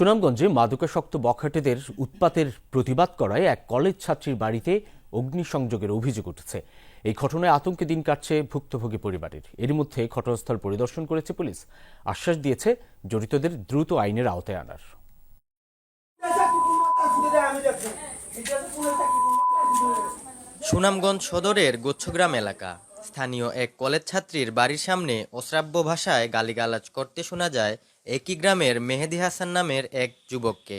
সুনামগঞ্জে মাদকাসক্ত বখাটেদের উৎপাতের প্রতিবাদ করায় এক কলেজ ছাত্রীর বাড়িতে অগ্নিসংযোগের অভিযোগ উঠেছে। এই ঘটনায় আতঙ্কে দিন কাটছে ভুক্তভোগী পরিবারের। এর মধ্যে ঘটনাস্থল পরিদর্শন করেছে পুলিশ। আশ্বাস দিয়েছে জড়িতদের দ্রুত আইনের আওতায় আনার। সুনামগঞ্জ সদরের গোচ্ছগ্রাম এলাকা। স্থানীয় এক কলেজ ছাত্রীর বাড়ির সামনে অশ্রাব্য ভাষায় গালিগালাজ করতে শোনা যায় একই গ্রামের মেহেদি হাসান নামের এক যুবককে।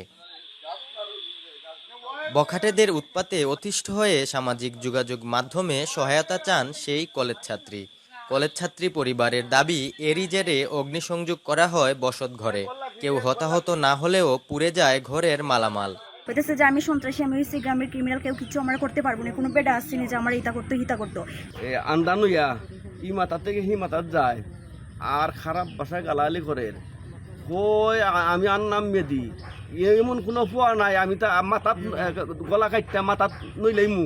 বখাটেদের উৎপাতে অতিষ্ঠ হয়ে সামাজিক যোগাযোগ মাধ্যমে সহায়তা চান সেই কলেজ ছাত্রী। কলেজ ছাত্রী পরিবারের দাবি, এরই জেরে অগ্নিসংযোগ করা হয় বসত ঘরে কেউ হতাহত না হলেও পুড়ে যায় ঘরের মালামাল। হইতেছে যে আমি সন্ত্রাসী, আমি হচ্ছে গ্রামের ক্রিমিনাল কেউ কিছু আমার করতে পারব না। কোনো বেডা আসছিনি যে আমার ইতা করতো হিতা করতো। আন্দানুইয়া ই মাথা থেকে হি মাথার যায়, আর খারাপ ভাষায় গালাগালি করে। কই আমি আর নাম মেদি। এমন কোনো ফুয়া নাই, আমি তা মাথাত গলা কাটতে মাথাত নইলেই মু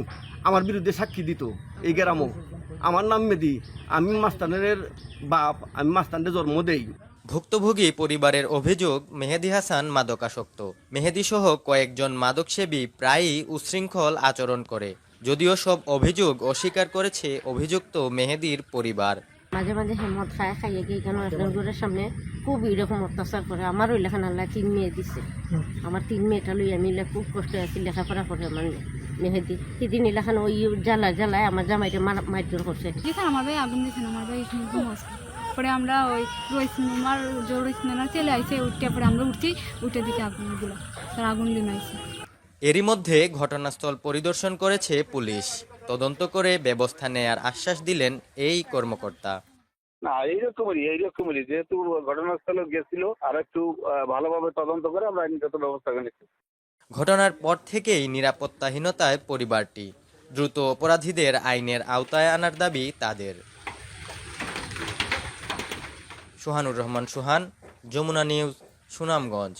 আমার বিরুদ্ধে সাক্ষী দিত, এই গ্রামও। আমার নাম মেদি, আমি মাস্তানের বাপ, আমি মাস্তানের জন্ম দেই। ভুক্তভোগী পরিবারের অভিযোগ মেহেদি হাসান মাদকাসক্ত। মেহেদি সহ কয়েকজন মাদকসেবী প্রায়ই উচ্ছৃঙ্খল আচরণ করে। যদিও সব অভিযোগ অস্বীকার করেছে অভিযুক্ত মেহেদির পরিবার। মাঝে মাঝে হেমত খায় খাইয়ে গিয়ে কেন একজন ঘরের সামনে খুব এরকম অত্যাচার করে। আমার ওই লেখান আল্লাহ তিন মেয়ে দিছে। আমার তিন মেয়েটা লই আমি খুব কষ্ট আছি লেখাপড়া করে আমার মেহেদি। সেদিন এলাখান ওই জ্বালা জ্বালায় আমার জামাইটা মার- মারধর করছে। আমার ভাই আগুন দিয়েছেন আমার ভাই আছে আমরা ওই রোহিত সিনেমার যে রোহিত সিনেমার চলে আইসে উঠতে পরে আমরা উঠছি উঠে দিকে আগুনগুলো তার আগুন লিমাইছে এরই মধ্যে ঘটনাস্থল পরিদর্শন করেছে পুলিশ। তদন্ত করে ব্যবস্থা নেয়ার আশ্বাস দিলেন এই কর্মকর্তা। না এইরকমই এইরকমই যেহেতু ঘটনাস্থলে গেছিল আর একটু আহ, ভালোভাবে তদন্ত করে আমরা আইনগত ব্যবস্থা নিচ্ছি। ঘটনার পর থেকেই নিরাপত্তাহীনতায় পরিবারটি দ্রুত অপরাধীদের আইনের আওতায় আনার দাবি তাদের। সোহানুর রহমান সুহান যমুনা নিউজ সুনামগঞ্জ।